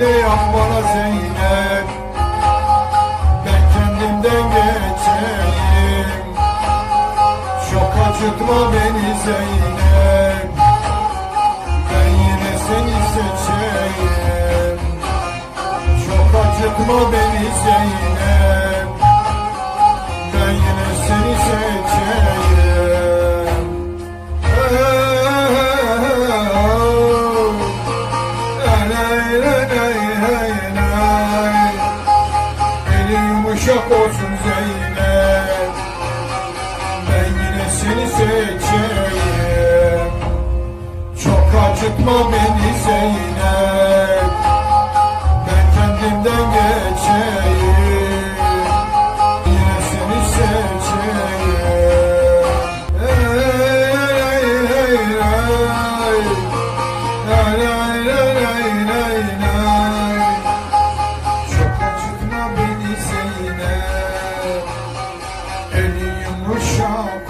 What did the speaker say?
Şimdi yan bana Zeynep Ben kendimden geçeyim Çok acıtma beni Zeynep Ben yine seni seçeyim Çok acıtma beni Zeynep Ben yine seni seçeyim na na na yumuşak olsun Zeynep. Ben yine seni seçeyim. Çok acıtma beni acıtma beni Zeynep Eli yumuşak